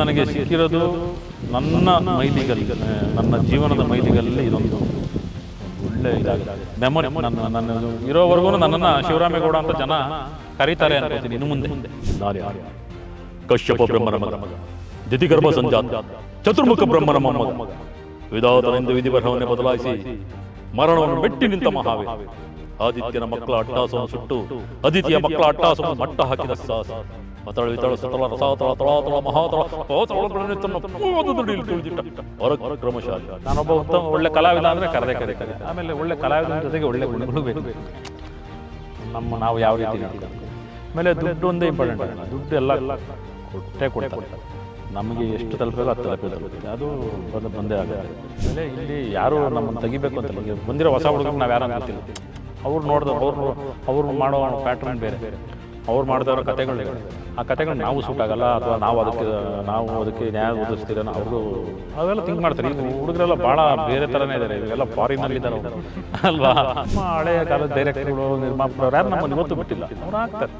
ನನಗೆ ಸಿಕ್ಕಿರೋದು ನನ್ನ ಮೈಲಿಗಲ್ಲಿ, ನನ್ನ ಜೀವನದ ಮೈಲಿಗಲ್ಲಿ ಇದೊಂದು ಒಳ್ಳೆ ಇದಾಗಿದೆ ಮೆಮೊರಿ ನನ್ನ ನನ್ನ ಇರೋವರೆಗೂ ನನ್ನನ್ನು ಶಿವರಾಮೇಗೌಡ ಅಂತ ಜನ ಕರೀತಾರೆ ಅನ್ಕೋತೀನಿ, ಇನ್ನು ಮುಂದೆ. ಕಶ್ಯಪ ಬ್ರಹ್ಮನ ಮಗ ದಿತಿಗರ್ಭ ಸಂಜಾತ, ಚತುರ್ಮುಖ ಬ್ರಹ್ಮನ ಮೊಮ್ಮಗ. ವಿಧಾತನೆಂದು ಬದಲಾಯಿಸಿ ಮರಣವನ್ನು ಮೆಟ್ಟಿ ನಿಂತ ಮಹಾವೀರ. ಆದಿತ್ಯನ ಮಕ್ಕಳ ಅಟ್ಟಾಸವನ್ನು ಸುಟ್ಟು ಅದಿತಿಯ ಮಕ್ಕಳ ಅಟ್ಟಾಸವನ್ನು ಮಟ್ಟ ಹಾಕಿದ ಸಾಸ. ಅತಳ ವಿತಳ ಸತಳ ರಸಾತಳ ತಳಾತಳ ಮಹಾತಳ ಪರಾಕ್ರಮಶಾಲಿ ನಾನೊಬ್ಬ ಉತ್ತಮ ಒಳ್ಳೆ ಕಲಾವಿದ ಅಂದ್ರೆ ಕರೆದೆ ಕರೆ ಕರೆ ಆಮೇಲೆ ಒಳ್ಳೆ ಕಲಾವಿದನ ಜೊತೆಗೆ ಒಳ್ಳೆ ಗುಣಗಳು ಬೇಕು. ನಮ್ಮ ನಾವು ಯಾವ ರೀತಿ ಆಮೇಲೆ ದುಡ್ಡು ಒಂದೇ ಇಂಪಾರ್ಟೆಂಟ್ ದುಡ್ಡು ಎಲ್ಲ ಕೊಟ್ಟೆ ಕೊಡ್ತಾರೆ. ನಮಗೆ ಎಷ್ಟು ತಲುಪಿಲ್ಲ ಅದು ತಲುಪಿ ತಲುಪುತ್ತೆ ಅದು ಬಂದು ಬಂದೇ ಆಗುತ್ತೆ. ಆಮೇಲೆ ಇಲ್ಲಿ ಯಾರು ನಮ್ಮನ್ನು ತೆಗಿಬೇಕು ಅಂತ ಬಂದಿರೋ ಹೊಸ ಹುಡುಗರು ನಾವು ಯಾರು ಗೊತ್ತಿಲ್ಲ. ಅವ್ರು ನೋಡಿದ್ರು ಅವ್ರು ಅವ್ರು ಮಾಡೋ ಪ್ಯಾಟ್ರನ್ ಬೇರೆ ಅವ್ರು ಮಾಡಿದವ್ರ ಕಥೆಗಳು. ಆ ಕತೆಗಳು ನಾವು ಸೂಟ್ ಆಗಲ್ಲ ಅಥವಾ ನಾವು ಅದಕ್ಕೆ ನಾವು ಅದಕ್ಕೆ ನ್ಯಾಯ ಒದಗಿಸ್ತೀರ ಅವರು ಅವೆಲ್ಲ ಥಿಂಕ್ ಮಾಡ್ತಾರೆ. ಈಗ ಹುಡುಗರೆಲ್ಲ ಭಾಳ ಬೇರೆ ಥರನೇ ಇದ್ದಾರೆ ಇವೆಲ್ಲ ಫಾರಿನಲ್ಲಿ ಇದ್ದಾರೆ ಅವ್ರು. ಅಲ್ವಾ? ನಮ್ಮ ಹಳೆಯ ಕಾಲದ ಡೈರೆಕ್ಟರ್ಗಳು ನಿರ್ಮಾಪಕರು ಯಾರು ನಮ್ಮನ್ನು ಇವತ್ತು ಬಿಟ್ಟಿಲ್ಲ. ಅವ್ರು ಆಗ್ತಾರೆ.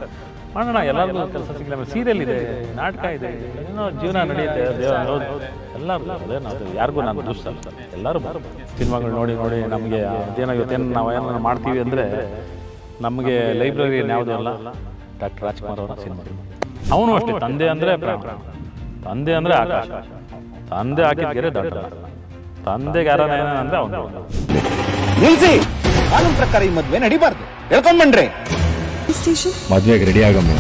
ಮಾಡೋಣ, ಎಲ್ಲರಿಗೂ ಕೆಲಸ ಸಿಗಲ್ಲ ಸೀರಿಯಲ್ ಇದೆ, ನಾಟಕ ಇದೆ, ಏನೋ ಜೀವನ ನಡೆಯುತ್ತೆ. ಎಲ್ಲರೂ ಅದೇ ಯಾರಿಗೂ ನಾನು ದೂಷಿಸಲ್ಲ ಎಲ್ಲರೂ ಸಿನಿಮಾಗಳು ನೋಡಿ ನೋಡಿ ನಮಗೆ ಅದೇನೋ ನಾವು ಏನಾದ್ರು ಮಾಡ್ತೀವಿ ಅಂದರೆ ನಮಗೆ ಲೈಬ್ರರಿ ಯಾವುದೂ ಅಲ್ಲ ಡಾಕ್ಟರ್ ರಾಜ್ಕುಮಾರ್ ಅವರ ಸಿನಿಮಾ. ಅವನು ಅಷ್ಟೇ ತಂದೆ ಅಂದರೆ ತಂದೆ ಅಂದರೆ ಆಕಾಶ. ತಂದೆ ಹಾಕಿದ ಗೆರೆ ದೊಡ್ಡ ತಂದೆಗೆ ಯಾರನ್ನ ಏನಂದ್ರೆ ಅವನು ನಿಲ್ಸಿ! ಕಾನೂನು ಪ್ರಕಾರ ಈ ಮದ್ವೆ ನಡಿಬಾರ್ದು. ಹೇಳ್ಕೊಂಡ್ಬಂಡ್ರಿ ಮದ್ವೆಗೆ ಮದುವೆಗೆ ರೆಡಿ ಆಗಮ್ಮ.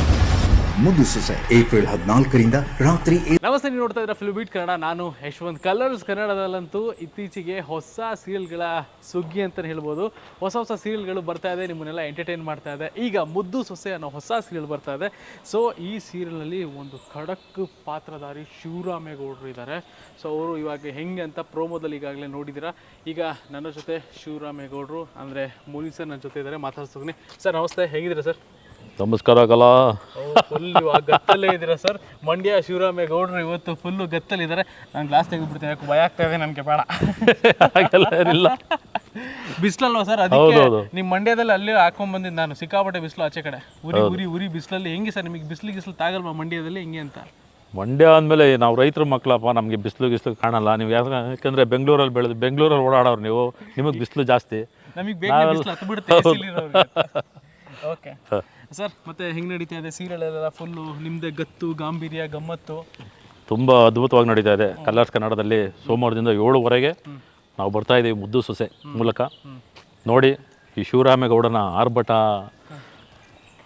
ಸೊಸೆ. ಏಪ್ರಿಲ್ ಹದಿನಾಲ್ಕರಿಂದ ರಾತ್ರಿ ನಮಸ್ತೆ, ನೀವು ನೋಡ್ತಾ ಇದ್ರೆ ಫಿಲ್ಮ್ ಬೀಟ್ ಕನ್ನಡ. ನಾನು ಯಶವಂತ್. ಕಲರ್ಸ್ ಕನ್ನಡದಲ್ಲಂತೂ ಇತ್ತೀಚೆಗೆ ಹೊಸ ಸೀರಿಯಲ್ಗಳ ಸುಗ್ಗಿ ಅಂತಲೇ ಹೇಳ್ಬೋದು. ಹೊಸ ಹೊಸ ಸೀರಿಯಲ್ಗಳು ಬರ್ತಾ ಇದೆ, ನಿಮ್ಮನ್ನೆಲ್ಲ ಎಂಟರ್ಟೈನ್ ಮಾಡ್ತಾ ಇದೆ. ಈಗ ಮುದ್ದು ಸೊಸೆ ಅನ್ನೋ ಹೊಸ ಸೀರಿಯಲ್ ಬರ್ತಾ ಇದೆ. ಸೊ ಈ ಸೀರಿಯಲ್ನಲ್ಲಿ ಒಂದು ಖಡಕ್ ಪಾತ್ರಧಾರಿ ಶಿವರಾಮೇಗೌಡರು ಇದ್ದಾರೆ. ಸೊ ಅವರು ಇವಾಗ ಹೆಂಗೆ ಅಂತ ಪ್ರೋಮೋದಲ್ಲಿ ಈಗಾಗಲೇ ನೋಡಿದ್ದೀರಾ. ಈಗ ನನ್ನ ಜೊತೆ ಶಿವರಾಮೇಗೌಡರು, ಅಂದರೆ ಮೂಲಿ ಸರ್ ನನ್ನ ಜೊತೆ ಇದ್ದಾರೆ. ಮಾತಾಡ್ಸ್ತೀನಿ ಸರ್ ನಮಸ್ತೆ. ಹೇಗಿದ್ದೀರಾ ಸರ್ ನಮಸ್ಕಾರ ಕಲಾ. ಗತ್ತಲ್ಲೇ ಇದ್ದೀರಾ ಸರ್ ಮಂಡ್ಯ ಶಿವರಾಮೇಗೌಡರು ಇವತ್ತು ಫುಲ್ಲು ಗತ್ತಲ್ಲಿದ್ದಾರೆ ನಾನು ಗ್ಲಾಸ್ ತೆಗೆದ್ಬಿಡ್ತೇನೆ ಯಾಕೆ ಭಯ ಆಗ್ತಾ ಇದೆ ನನಗೆ ಬೇಡ. ಹಾಗೆಲ್ಲ ಏನಿಲ್ಲ. ಬಿಸಿಲಲ್ವಾ ಸರ್ ಅದಕ್ಕೆ ಹೌದೌದು. ನಿಮ್ಮ ಮಂಡ್ಯದಲ್ಲಿ ಅಲ್ಲಿ ಹಾಕೊಂಡ್ ಬಂದಿದ್ದು ನಾನು ಸಿಕ್ಕಾಪಟ್ಟೆ ಬಿಸಿಲು ಆಚೆ ಕಡೆ. ಉರಿ ಉರಿ ಉರಿ ಬಿಸಿಲಲ್ಲಿ ಹೆಂಗೆ ಸರ್ ನಿಮಗೆ ಬಿಸಿಲು ಗಿಸ್ಲು ತಾಗಲ್ವಾ ಮಂಡ್ಯದಲ್ಲಿ ಹೆಂಗೆ ಅಂತ? ಮಂಡ್ಯ ಅಂದಮೇಲೆ ನಾವು ರೈತರ ಮಕ್ಕಳಪ್ಪ ನಮಗೆ ಬಿಸಿಲು ಗಿಸ್ಲು ಕಾಣಲ್ಲ. ನೀವು ಯಾಕೆ ಯಾಕಂದರೆ ಬೆಂಗಳೂರಲ್ಲಿ ಬೆಳೆದು ಬೆಂಗಳೂರಲ್ಲಿ ಓಡಾಡೋರು ನೀವು ನಿಮಗೆ ಬಿಸಿಲು ಜಾಸ್ತಿ. ನಮಗೆ ಬೇಗ ಬಿಸಿಲು ಹತ್ತು ಬಿಡುತ್ತೆ ಓಕೆ ಸರ್ ಮತ್ತೆ ಹೆಂಗೆ ನಡೀತಾ ಇದೆ? ಸೀರಿಯಲ್ ಎಲ್ಲ ಫುಲ್ಲು ನಿಮ್ಮದೇ ಗತ್ತು ಗಾಂಭೀರ್ಯ ಗಮ್ಮತ್ತು? ತುಂಬ ಅದ್ಭುತವಾಗಿ ನಡೀತಾ ಇದೆ. ಕಲರ್ಸ್ ಕನ್ನಡದಲ್ಲಿ ಸೋಮವಾರದಿಂದ ಏಳುವರೆಗೆ ನಾವು ಬರ್ತಾ ಇದ್ದೀವಿ ಮುದ್ದು ಸೊಸೆ ಮೂಲಕ. ನೋಡಿ ಈ ಶಿವರಾಮೇಗೌಡನ ಆರ್ಭಟ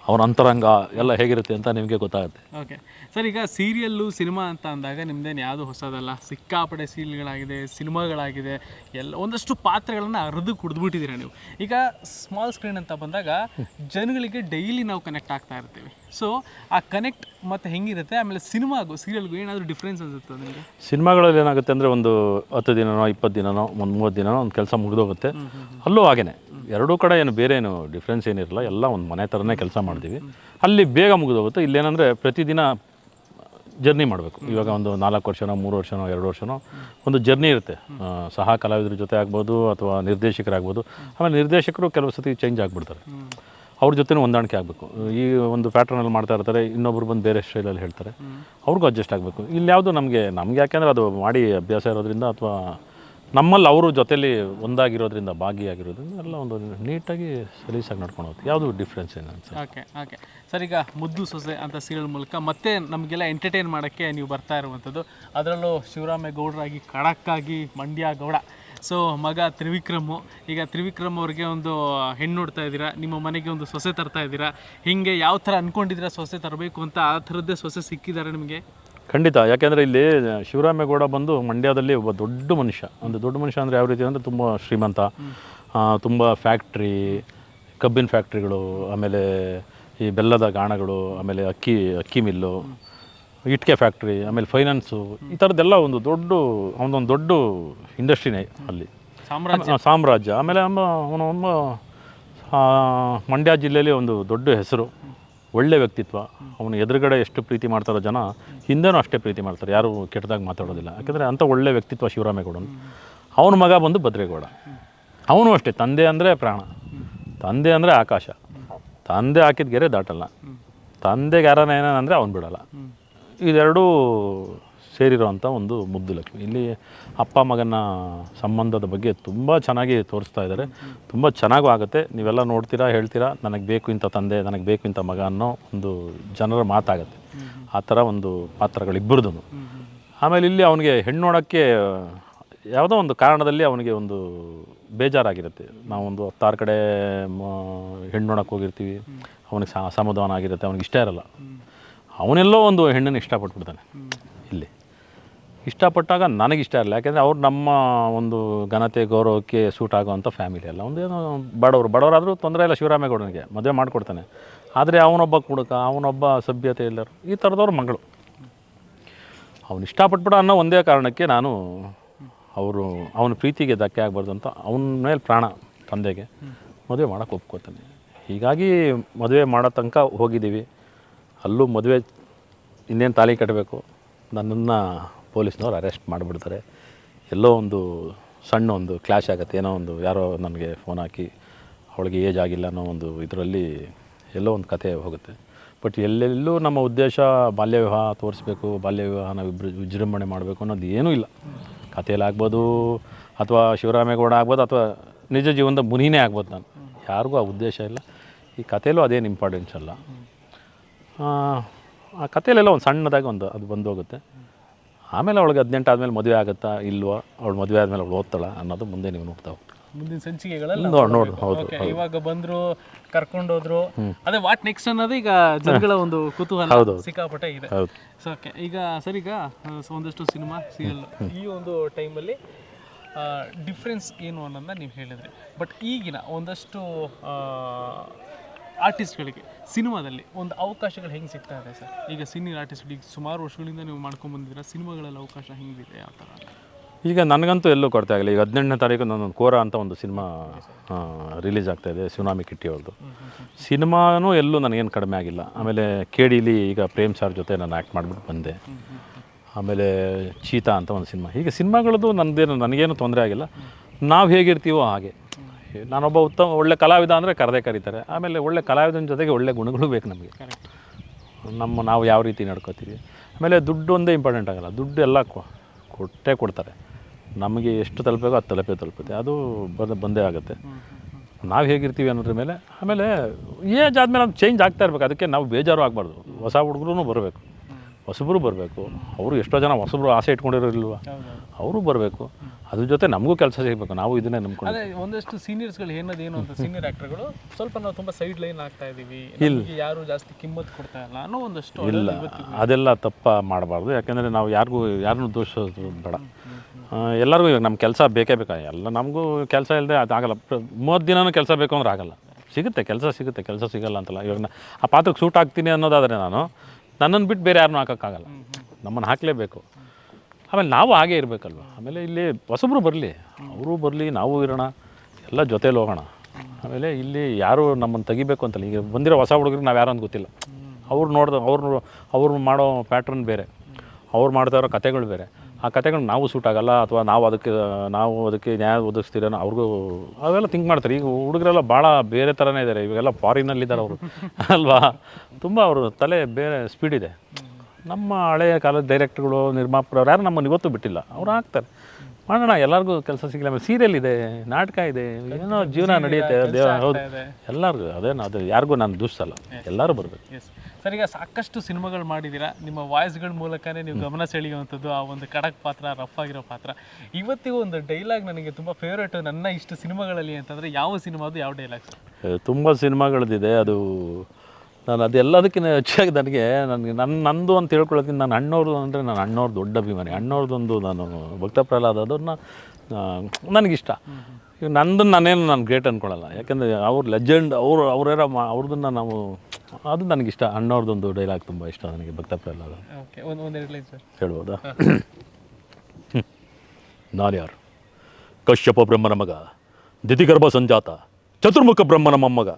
ಅವನ ಅಂತರಂಗ ಎಲ್ಲ ಹೇಗಿರುತ್ತೆ ಅಂತ ನಿಮಗೆ ಗೊತ್ತಾಗುತ್ತೆ. ಓಕೆ ಸರ್ ಈಗ ಸೀರಿಯಲ್ಲು ಸಿನಿಮಾ ಅಂತ ಅಂದಾಗ ನಿಮ್ದೇನು ಯಾವುದು ಹೊಸದಲ್ಲ? ಸಿಕ್ಕಾಪಡೆ ಸೀರಿಯಲ್ಗಳಾಗಿದೆ ಸಿನಿಮಾಗಳಾಗಿದೆ ಎಲ್ಲ ಒಂದಷ್ಟು ಪಾತ್ರಗಳನ್ನು ಅರ್ದು ಕುಡಿದ್ಬಿಟ್ಟಿದ್ದೀರಾ ನೀವು? ಈಗ ಸ್ಮಾಲ್ ಸ್ಕ್ರೀನ್ ಅಂತ ಬಂದಾಗ ಜನಗಳಿಗೆ ಡೈಲಿ ನಾವು ಕನೆಕ್ಟ್ ಆಗ್ತಾ ಇರ್ತೀವಿ. ಸೊ ಆ ಕನೆಕ್ಟ್ ಮತ್ತು ಹೆಂಗಿರುತ್ತೆ? ಆಮೇಲೆ ಸಿನಿಮಾಗೂ ಸೀರಿಯಲ್ಗೂ ಏನಾದರೂ ಡಿಫ್ರೆನ್ಸ್ ಅನ್ಸುತ್ತೆ ನಿಮಗೆ? ಸಿನಿಮಾಗಳಲ್ಲಿ ಏನಾಗುತ್ತೆ ಅಂದರೆ ಒಂದು ಹತ್ತು ದಿನನೋ ಇಪ್ಪತ್ತು ದಿನನೋ ಒಂದು ಮೂವತ್ತು ದಿನನೋ ಒಂದು ಕೆಲಸ ಮುಗಿದೋಗುತ್ತೆ. ಅಲ್ಲೂ ಹಾಗೇನೆ. ಎರಡೂ ಕಡೆ ಏನು ಬೇರೆ ಏನು ಡಿಫ್ರೆನ್ಸ್ ಏನಿರಲ್ಲ, ಎಲ್ಲ ಒಂದು ಮನೆ ಥರನೇ ಕೆಲಸ ಮಾಡ್ತೀವಿ. ಅಲ್ಲಿ ಬೇಗ ಮುಗಿದೋಗುತ್ತೆ. ಇಲ್ಲೇನಂದರೆ ಪ್ರತಿದಿನ ಜರ್ನಿ ಮಾಡಬೇಕು. ಇವಾಗ ಒಂದು ನಾಲ್ಕು ವರ್ಷನೋ, ಮೂರು ವರ್ಷನೋ, ಎರಡು ವರ್ಷನೋ ಒಂದು ಜರ್ನಿ ಇರುತ್ತೆ. ಸಹ ಕಲಾವಿದ್ರ ಜೊತೆ ಆಗ್ಬೋದು ಅಥವಾ ನಿರ್ದೇಶಕರಾಗ್ಬೋದು. ಆಮೇಲೆ ನಿರ್ದೇಶಕರು ಕೆಲವು ಸತಿ ಚೇಂಜ್ ಆಗಿಬಿಡ್ತಾರೆ. ಅವ್ರ ಜೊತೆನೂ ಹೊಂದಾಣಿಕೆ ಆಗಬೇಕು. ಈ ಒಂದು ಪ್ಯಾಟ್ರನಲ್ಲಿ ಮಾಡ್ತಾ ಇರ್ತಾರೆ, ಇನ್ನೊಬ್ರು ಬಂದು ಬೇರೆ ಸ್ಟೈಲಲ್ಲಿ ಹೇಳ್ತಾರೆ. ಅವ್ರಿಗೂ ಅಡ್ಜಸ್ಟ್ ಆಗಬೇಕು. ಇಲ್ಲಿ ಯಾವುದು ನಮಗೆ, ನಮ್ಗೆ ಯಾಕೆಂದರೆ ಅದು ಮಾಡಿ ಅಭ್ಯಾಸ ಇರೋದ್ರಿಂದ ಅಥವಾ ನಮ್ಮಲ್ಲಿ ಅವರು ಜೊತೆಯಲ್ಲಿ ಒಂದಾಗಿರೋದ್ರಿಂದ ಭಾಗಿಯಾಗಿರೋದ್ರಿಂದ ಎಲ್ಲ ಒಂದು ನೀಟಾಗಿ ಸಲೀಸಾಗಿ ನಡ್ಕೊಂಡು ಹೋಗ್ತೀವಿ. ಯಾವುದು ಡಿಫ್ರೆನ್ಸ್ ಏನು ಅನ್ಸುತ್ತೆ? ಓಕೆ ಓಕೆ ಸರ್, ಈಗ ಮುದ್ದು ಸೊಸೆ ಅಂತ ಸೀರಿಯಲ್ ಮೂಲಕ ಮತ್ತೆ ನಮಗೆಲ್ಲ ಎಂಟರ್ಟೈನ್ ಮಾಡೋಕ್ಕೆ ನೀವು ಬರ್ತಾ ಇರುವಂಥದ್ದು. ಅದರಲ್ಲೂ ಶಿವರಾಮೇಗೌಡರಾಗಿ ಖಡಕ್ಕಾಗಿ ಮಂಡ್ಯ ಗೌಡ. ಸೊ ಮಗ ತ್ರಿವಿಕ್ರಮು. ಈಗ ತ್ರಿವಿಕ್ರಮ್ ಅವ್ರಿಗೆ ಒಂದು ಹೆಣ್ಣು ನೋಡ್ತಾ ಇದ್ದೀರಾ, ನಿಮ್ಮ ಮನೆಗೆ ಒಂದು ಸೊಸೆ ತರ್ತಾ ಇದ್ದೀರಾ, ಹಿಂಗೆ ಯಾವ ಥರ ಅಂದ್ಕೊಂಡಿದ್ದೀರಾ ಸೊಸೆ ತರಬೇಕು ಅಂತ ಆ ಥರದ್ದೇ ಸೊಸೆ ಸಿಕ್ಕಿದ್ದಾರೆ ನಿಮಗೆ? ಖಂಡಿತ. ಯಾಕೆಂದರೆ ಇಲ್ಲಿ ಶಿವರಾಮೇಗೌಡ ಬಂದು ಮಂಡ್ಯದಲ್ಲಿ ಒಬ್ಬ ದೊಡ್ಡ ಮನುಷ್ಯ. ಒಂದು ದೊಡ್ಡ ಮನುಷ್ಯ ಅಂದರೆ ಯಾವ ರೀತಿ ಅಂದರೆ ತುಂಬ ಶ್ರೀಮಂತ. ತುಂಬ ಫ್ಯಾಕ್ಟ್ರಿ ಕಬ್ಬಿನ ಫ್ಯಾಕ್ಟ್ರಿಗಳು ಆಮೇಲೆ ಈ ಬೆಲ್ಲದ ಗಾಣಗಳು ಆಮೇಲೆ ಅಕ್ಕಿ ಅಕ್ಕಿ ಮಿಲ್ಲು ಇಟ್ಕೆ ಫ್ಯಾಕ್ಟ್ರಿ ಆಮೇಲೆ ಫೈನಾನ್ಸು ಈ ಥರದ್ದೆಲ್ಲ ಒಂದು ದೊಡ್ಡ ಅವನೊಂದು ದೊಡ್ಡ ಇಂಡಸ್ಟ್ರಿನೇ ಅಲ್ಲಿ. ಸಾಮ್ರಾಜ್ಯ. ಸಾಮ್ರಾಜ್ಯ. ಆಮೇಲೆ ಅಮ್ಮ ಅವನು ಒಬ್ಬ ಮಂಡ್ಯ ಜಿಲ್ಲೆಯಲ್ಲಿ ಒಂದು ದೊಡ್ಡ ಹೆಸರು. ಒಳ್ಳೆ ವ್ಯಕ್ತಿತ್ವ, ಅವನು ಎದುರುಗಡೆ ಎಷ್ಟು ಪ್ರೀತಿ ಮಾಡ್ತಾರೋ ಜನ ಹಿಂದೆನೂ ಅಷ್ಟೇ ಪ್ರೀತಿ ಮಾಡ್ತಾರೆ. ಯಾರು ಕೆಟ್ಟದಾಗಿ ಮಾತಾಡೋದಿಲ್ಲ. ಯಾಕಂದರೆ ಅಂಥ ಒಳ್ಳೆ ವ್ಯಕ್ತಿತ್ವ ಶಿವರಾಮೇಗೌಡನು. ಅವನ ಮಗ ಬಂದು ಭದ್ರೇಗೌಡ. ಅವನು ಅಷ್ಟೇ. ತಂದೆ ಅಂದರೆ ಪ್ರಾಣ. ತಂದೆ ಅಂದರೆ ಆಕಾಶ. ತಂದೆ ಹಾಕಿದ ಗೆರೆ ದಾಟಲ್ಲ. ತಂದೆಗೆ ಯಾರನ್ನ ಏನಂದರೆ ಅವ್ನು ಬಿಡಲ್ಲ. ಇದೆರಡೂ ಸೇರಿರೋವಂಥ ಒಂದು ಮುದ್ದು ಲಕ್ಷ್ಮಿ. ಇಲ್ಲಿ ಅಪ್ಪ ಮಗನ ಸಂಬಂಧದ ಬಗ್ಗೆ ತುಂಬ ಚೆನ್ನಾಗಿ ತೋರಿಸ್ತಾ ಇದ್ದಾರೆ. ತುಂಬ ಚೆನ್ನಾಗೂ ಆಗುತ್ತೆ. ನೀವೆಲ್ಲ ನೋಡ್ತೀರಾ, ಹೇಳ್ತೀರಾ, ನನಗೆ ಬೇಕು ಇಂಥ ತಂದೆ, ನನಗೆ ಬೇಕು ಇಂಥ ಮಗ ಅನ್ನೋ ಒಂದು ಜನರ ಮಾತಾಗುತ್ತೆ. ಆ ಥರ ಒಂದು ಪಾತ್ರಗಳಿಬ್ಬರದು ಆಮೇಲೆ ಇಲ್ಲಿ ಅವನಿಗೆ ಹೆಣ್ಣು ನೋಡೋಕ್ಕೆ ಯಾವುದೋ ಒಂದು ಕಾರಣದಲ್ಲಿ ಅವನಿಗೆ ಒಂದು ಬೇಜಾರಾಗಿರುತ್ತೆ. ನಾವೊಂದು ಹತ್ತಾರು ಕಡೆ ಹೆಣ್ಣು ನೋಡೋಕೆ ಹೋಗಿರ್ತೀವಿ. ಅವನಿಗೆ ಸಮಾಧಾನ ಆಗಿರುತ್ತೆ ಅವ್ನಿಗೆ ಇಷ್ಟ ಇರಲ್ಲ. ಅವನೆಲ್ಲೋ ಒಂದು ಹೆಣ್ಣನ್ನು ಇಷ್ಟಪಟ್ಬಿಡ್ತಾನೆ. ಇಷ್ಟಪಟ್ಟಾಗ ನನಗಿಷ್ಟ ಇರಲ್ಲ ಯಾಕೆಂದರೆ ಅವ್ರು ನಮ್ಮ ಒಂದು ಘನತೆ, ಗೌರವಕ್ಕೆ ಸೂಟ್ ಆಗುವಂಥ ಫ್ಯಾಮಿಲಿ ಅಲ್ಲ. ಒಂದೇನೋ ಬಡವರು, ಬಡವರಾದರೂ ತೊಂದರೆ ಇಲ್ಲ ಶಿವರಾಮೇಗೌಡನಿಗೆ. ಮದುವೆ ಮಾಡಿಕೊಡ್ತಾನೆ. ಆದರೆ ಅವನೊಬ್ಬ ಕುಡುಕ, ಅವನೊಬ್ಬ ಸಭ್ಯತೆ ಇಲ್ಲರು, ಈ ಥರದವ್ರ ಮಗಳು. ಅವನು ಇಷ್ಟಪಟ್ಬಿಡ ಅನ್ನೋ ಒಂದೇ ಕಾರಣಕ್ಕೆ ನಾನು ಅವರು, ಅವನ ಪ್ರೀತಿಗೆ ಧಕ್ಕೆ ಆಗಬಾರ್ದು ಅಂತ ಅವನ ಮೇಲೆ ಪ್ರಾಣ ತಂದೆಗೆ ಮದುವೆ ಮಾಡೋಕ್ಕೆ ಒಪ್ಕೋತಾನೆ. ಹೀಗಾಗಿ ಮದುವೆ ಮಾಡೋ ತನಕ ಹೋಗಿದ್ದೀವಿ. ಅಲ್ಲೂ ಮದುವೆ ಇನ್ನೇನು ತಾಳಿ ಕಟ್ಟಬೇಕು. ನನ್ನನ್ನು ಪೊಲೀಸ್ನವ್ರು ಅರೆಸ್ಟ್ ಮಾಡಿಬಿಡ್ತಾರೆ. ಎಲ್ಲೋ ಒಂದು ಸಣ್ಣ ಒಂದು ಕ್ಲಾಶ್ ಆಗುತ್ತೆ. ಏನೋ ಒಂದು ಯಾರೋ ನನಗೆ ಫೋನ್ ಹಾಕಿ ಅವಳಿಗೆ ಏಜ್ ಆಗಿಲ್ಲ ಅನ್ನೋ ಒಂದು ಇದರಲ್ಲಿ ಎಲ್ಲೋ ಒಂದು ಕತೆ ಹೋಗುತ್ತೆ. ಬಟ್ ಎಲ್ಲೆಲ್ಲೂ ನಮ್ಮ ಉದ್ದೇಶ ಬಾಲ್ಯ ವಿವಾಹ ತೋರಿಸ್ಬೇಕು ಬಾಲ್ಯ ವಿವಾಹ ನಾವು ವಿಜೃಂಭಣೆ ಮಾಡಬೇಕು ಅನ್ನೋದು ಏನೂ ಇಲ್ಲ. ಕಥೆಯಲ್ಲಿ ಆಗ್ಬೋದು ಅಥವಾ ಶಿವರಾಮೇಗೌಡ ಆಗ್ಬೋದು ಅಥವಾ ನಿಜ ಜೀವನದ ಮುನಿನೇ ಆಗ್ಬೋದು ನಾನು. ಯಾರಿಗೂ ಆ ಉದ್ದೇಶ ಇಲ್ಲ. ಈ ಕಥೆಯಲ್ಲೂ ಅದೇನು ಇಂಪಾರ್ಟೆನ್ಸ್ ಅಲ್ಲ. ಆ, ಕಥೆಯಲ್ಲೆಲ್ಲ ಒಂದು ಸಣ್ಣದಾಗಿ ಒಂದು ಅದು ಬಂದು ಹೋಗುತ್ತೆ. ಆಮೇಲೆ ಅವಳಿಗೆ ಹದಿನೆಂಟು ಆದಮೇಲೆ ಮದುವೆ ಆಗುತ್ತಾ ಇಲ್ವಾ ಅವಳು ಮದುವೆ ಆದಮೇಲೆ ಅವಳು ಓದ್ತಾಳ ಅನ್ನೋದು ಮುಂದೆ ನೀವು ನೋಡ್ತಾವೆ ಮುಂದಿನ ಸಂಚಿಕೆಗಳಲ್ಲಿ ನೋಡಿ ಹೌದು ಇವಾಗ ಬಂದ್ರು ಕರ್ಕೊಂಡು ಹೋದ್ರು. ಅದೇ ವಾಟ್ ನೆಕ್ಸ್ಟ್ ಅನ್ನೋದು ಈಗ ಜನಗಳ ಒಂದು ಕುತೂಹಲ ಹೌದು. ಸಿಕ್ಕಾಪಟ್ಟೆ ಇದೆ. ಸೊ ಓಕೆ ಈಗ ಸರ್ ಈಗ ಸೊ ಒಂದಷ್ಟು ಸಿನಿಮಾ ಸೀರಿಯಲ್ ಈ ಒಂದು ಟೈಮಲ್ಲಿ ಡಿಫ್ರೆನ್ಸ್ ಏನು ಅನ್ನೋದನ್ನ ನೀವು ಹೇಳಿದ್ರಿ. ಬಟ್ ಈಗಿನ ಒಂದಷ್ಟು ಆರ್ಟಿಸ್ಟ್ಗಳಿಗೆ ಸಿನಿಮಾದಲ್ಲಿ ಒಂದು ಅವಕಾಶಗಳು ಹೆಂಗೆ ಸಿಗ್ತಾ ಇದೆ ಸರ್? ಈಗ ಸೀನಿಯರ್ ಆರ್ಟಿಸ್ಟ್ಗಳಿಗೆ ಸುಮಾರು ವರ್ಷಗಳಿಂದ ನೀವು ಮಾಡ್ಕೊಂಡು ಬಂದಿದ್ದೀರಾ ಸಿನಿಮಾಗಳಲ್ಲಿ ಅವಕಾಶ ಹೆಂಗಿದೆ ಯಾವ ಥರ? ಈಗ ನನಗಂತೂ ಎಲ್ಲೂ ಕೊರತೆ ಆಗಿಲ್ಲ ಈಗ ಹದಿನೆಂಟನೇ ತಾರೀಕು ನನ್ನೊಂದು ಕೋರ ಅಂತ ಒಂದು ಸಿನಿಮಾ ರಿಲೀಸ್ ಆಗ್ತಾ ಇದೆ ಶಿವನಾಮಿ ಕಿಟ್ಟಿ ಅವ್ರದ್ದು ಸಿನಿಮಾನೂ ಎಲ್ಲೂ ನನಗೇನು ಕಡಿಮೆ ಆಗಿಲ್ಲ. ಆಮೇಲೆ ಕೆ ಡಿಲಿ ಈಗ ಪ್ರೇಮ್ ಸಾರ್ ಜೊತೆ ನಾನು ಆ್ಯಕ್ಟ್ ಮಾಡಿಬಿಟ್ಟು ಬಂದೆ. ಆಮೇಲೆ ಚೀತಾ ಅಂತ ಒಂದು ಸಿನಿಮಾ. ಹೀಗೆ ಸಿನಿಮಾಗಳದ್ದು ನನ್ನದೇನು ನನಗೇನು ತೊಂದರೆ ಆಗಿಲ್ಲ. ನಾವು ಹೇಗಿರ್ತೀವೋ ಹಾಗೆ. ನಾನೊಬ್ಬ ಉತ್ತಮ, ಒಳ್ಳೆ ಕಲಾವಿದ ಅಂದರೆ ಕರೆದೇ ಕರೀತಾರೆ. ಆಮೇಲೆ ಒಳ್ಳೆ ಕಲಾವಿದನ ಜೊತೆಗೆ ಒಳ್ಳೆ ಗುಣಗಳು ಬೇಕು ನಮಗೆ. ನಮ್ಮ ನಾವು ಯಾವ ರೀತಿ ನಡ್ಕೋತೀವಿ. ಆಮೇಲೆ ದುಡ್ಡು ಒಂದೇ ಇಂಪಾರ್ಟೆಂಟ್ ಆಗಲ್ಲ. ದುಡ್ಡು ಎಲ್ಲ ಕೊಟ್ಟೇ ಕೊಡ್ತಾರೆ. ನಮಗೆ ಎಷ್ಟು ತಲುಪಬೇಕೋ ಅದು ತಲುಪೇ ತಲುಪುತ್ತೆ. ಅದು ಬಂದ, ಬಂದೇ ಆಗುತ್ತೆ. ನಾವು ಹೇಗಿರ್ತೀವಿ ಅನ್ನೋದ್ರ ಮೇಲೆ, ಆಮೇಲೆ ಏಜ್ ಆದಮೇಲೆ ಅದು ಚೇಂಜ್ ಆಗ್ತಾ ಇರಬೇಕು. ಅದಕ್ಕೆ ನಾವು ಬೇಜಾರು ಆಗಬಾರ್ದು. ಹೊಸ ಹುಡುಗರು ಬರಬೇಕು. ಹೊಸಬರು ಬರಬೇಕು. ಅವರು ಎಷ್ಟೋ ಜನ ಹೊಸಬರು ಆಸೆ ಇಟ್ಕೊಂಡಿರೋರಿಲ್ವ? ಅವರು ಬರಬೇಕು. ಅದ್ರ ಜೊತೆ ನಮಗೂ ಕೆಲಸ ಸಿಗಬೇಕು. ನಾವು ಇದನ್ನೇ ನಂಬ್ಕೊಂಡು ಒಂದಷ್ಟು ಸೀನಿಯರ್ಸ್ಗಳು ಏನದು ಏನು ಅಂತ ಸೀನಿಯರ್ ಆಕ್ಟರ್ಗಳು ಸ್ವಲ್ಪ ನಾವು ತುಂಬ ಸೈಡ್ ಲೈನ್ ಆಗ್ತಾ ಇದ್ದೀವಿ ಇಲ್ಲಿ. ಯಾರು ಜಾಸ್ತಿ ಕಿಮ್ಮತ್ ಕೊಡ್ತಾ ಇಲ್ಲ ಅನ್ನೋ ಒಂದಷ್ಟು ಇಲ್ಲ. ಅದೆಲ್ಲ ತಪ್ಪ ಮಾಡಬಾರ್ದು. ಯಾಕೆಂದರೆ ನಾವು ಯಾರಿಗೂ ಯಾರನ್ನೂ ದೋಷಿಸೋದು ಬೇಡ. ಎಲ್ಲರಿಗೂ ಇವಾಗ ನಮ್ಮ ಕೆಲಸ ಬೇಕೇ ಬೇಕಾ? ಎಲ್ಲ ನಮಗೂ ಕೆಲಸ ಇಲ್ಲದೆ ಅದು ಆಗಲ್ಲ. ಪ್ರ- ಮೂವತ್ತು ದಿನನೂ ಕೆಲಸ ಬೇಕು ಅಂದ್ರೆ ಆಗಲ್ಲ. ಸಿಗುತ್ತೆ ಕೆಲಸ ಸಿಗುತ್ತೆ ಕೆಲಸ ಸಿಗಲ್ಲ ಅಂತಲ್ಲ. ಇವಾಗ ಆ ಪಾತ್ರಕ್ಕೆ ಸೂಟ್ ಆಗ್ತೀನಿ ಅನ್ನೋದಾದರೆ ನಾನು ನನ್ನನ್ನು ಬಿಟ್ಟು ಬೇರೆ ಯಾರನ್ನೂ ಹಾಕೋಕ್ಕಾಗಲ್ಲ. ನಮ್ಮನ್ನು ಹಾಕಲೇಬೇಕು. ಆಮೇಲೆ ನಾವು ಹಾಗೇ ಇರಬೇಕಲ್ವ? ಆಮೇಲೆ ಇಲ್ಲಿ ಹೊಸಬ್ರು ಬರಲಿ. ಅವರು ಬರಲಿ ನಾವು ಇರೋಣ. ಎಲ್ಲ ಜೊತೇಲಿ ಹೋಗೋಣ. ಆಮೇಲೆ ಇಲ್ಲಿ ಯಾರು ನಮ್ಮನ್ನು ತೆಗಿಬೇಕು ಅಂತಲ್ಲ. ಈಗ ಬಂದಿರೋ ಹೊಸ ಹುಡುಗರಿಗೆ ನಾವು ಯಾರು ಅಂತ ಗೊತ್ತಿಲ್ಲ. ಅವ್ರು ನೋಡ್ದು ಅವ್ರು ಅವ್ರು ಮಾಡೋ ಪ್ಯಾಟ್ರನ್ ಬೇರೆ. ಅವ್ರು ಮಾಡ್ತಾ ಇರೋ ಕತೆಗಳು ಬೇರೆ. ಆ ಕತೆಗಳು ನಾವು ಸೂಟ್ ಆಗಲ್ಲ ಅಥವಾ ನಾವು ಅದಕ್ಕೆ ನಾವು ಅದಕ್ಕೆ ನ್ಯಾಯ ಒದಗಿಸ್ತೀರೋ ಅವ್ರಿಗೂ ಅವೆಲ್ಲ ಥಿಂಕ್ ಮಾಡ್ತಾರೆ. ಈಗ ಹುಡುಗರೆಲ್ಲ ಭಾಳ ಬೇರೆ ಥರನೇ ಇದ್ದಾರೆ ಇವಾಗೆಲ್ಲ ಫಾರಿನಲ್ಲಿದ್ದಾರೆ ಅವರು. ಅಲ್ವಾ? ತುಂಬ ಅವರು ತಲೆ ಬೇರೆ ಸ್ಪೀಡ್ ಇದೆ. ನಮ್ಮ ಹಳೆಯ ಕಾಲದ ಡೈರೆಕ್ಟ್ರುಗಳು ನಿರ್ಮಾಪಕರು ಯಾರು ನಮ್ಮನ್ನು ಇವತ್ತು ಬಿಟ್ಟಿಲ್ಲ. ಅವ್ರು ಆಗ್ತಾರೆ ಮಾಡೋಣ ಎಲ್ಲರಿಗೂ ಕೆಲಸ ಸಿಗಲ್ಲ ಆಮೇಲೆ ಸೀರಿಯಲ್ ಇದೆ ನಾಟಕ ಇದೆ ಏನೋ ಜೀವನ ನಡೆಯುತ್ತೆ ದೇವ ಹೌದು. ಎಲ್ಲರಿಗೂ ಅದೇನು ಅದು ಯಾರಿಗೂ ನಾನು ದೂಷಿಸಲ್ಲ ಎಲ್ಲರೂ ಬರಬೇಕು. ಸರ್ ಈಗ ಸಾಕಷ್ಟು ಸಿನಿಮಾಗಳು ಮಾಡಿದ್ದೀರಾ ನಿಮ್ಮ ವಾಯ್ಸ್ಗಳ ಮೂಲಕನೇ ನೀವು ಗಮನ ಸೆಳೆಯುವಂಥದ್ದು ಆ ಒಂದು ಖಡಕ್ ಪಾತ್ರ ರಫ್ ಆಗಿರೋ ಪಾತ್ರ. ಇವತ್ತಿಗೂ ಒಂದು ಡೈಲಾಗ್ ನನಗೆ ತುಂಬ ಫೇವ್ರೇಟ್ ನನ್ನ ಇಷ್ಟು ಸಿನಿಮಾಗಳಲ್ಲಿ ಅಂತಂದರೆ ಯಾವ ಸಿನಿಮಾದು ಯಾವ ಡೈಲಾಗ್ ಸರ್? ತುಂಬ ಸಿನಿಮಾಗಳದಿದೆ. ಅದು ನಾನು ಅದೆಲ್ಲದಕ್ಕಿಂತ ಹೆಚ್ಚಾಗಿ ನನಗೆ ನನಗೆ ನನ್ನ ನಂದು ಅಂತ ಹೇಳ್ಕೊಳ್ಳೋದಕ್ಕಿಂತ ನಾನು ಅಣ್ಣವ್ರದ್ದು ಅಂದರೆ ನಾನು ಅಣ್ಣವ್ರ ದೊಡ್ಡ ಅಭಿಮಾನಿ. ಅಣ್ಣವ್ರದ್ದೊಂದು ನಾನು ಭಕ್ತ ಪ್ರಹ್ಲಾದ ಅದನ್ನು ನನಗಿಷ್ಟ. ಈಗ ನಂದನ್ನು ನಾನೇನು ನಾನು ಗ್ರೇಟ್ ಅಂದ್ಕೊಳ್ಳಲ್ಲ ಯಾಕೆಂದರೆ ಅವ್ರ ಲೆಜೆಂಡ್ ಅವರು ಅವ್ರೇರ ಮಾ ಅವ್ರದನ್ನು ನಾವು ಅದು ನನಗಿಷ್ಟ. ಅಣ್ಣವ್ರದ್ದೊಂದು ಡೈಲಾಗ್ ತುಂಬ ಇಷ್ಟ ನನಗೆ ಭಕ್ತ ಪ್ರಹ್ಲಾದ. ಹೇಳ್ಬೋದಾ? ನಾನು ಯಾರು? ಕಶ್ಯಪ ಬ್ರಹ್ಮನ ಮಗ ದಿತಿಗರ್ಭ ಸಂಜಾತ ಚತುರ್ಮುಖ ಬ್ರಹ್ಮನ ಮೊಮ್ಮಗ.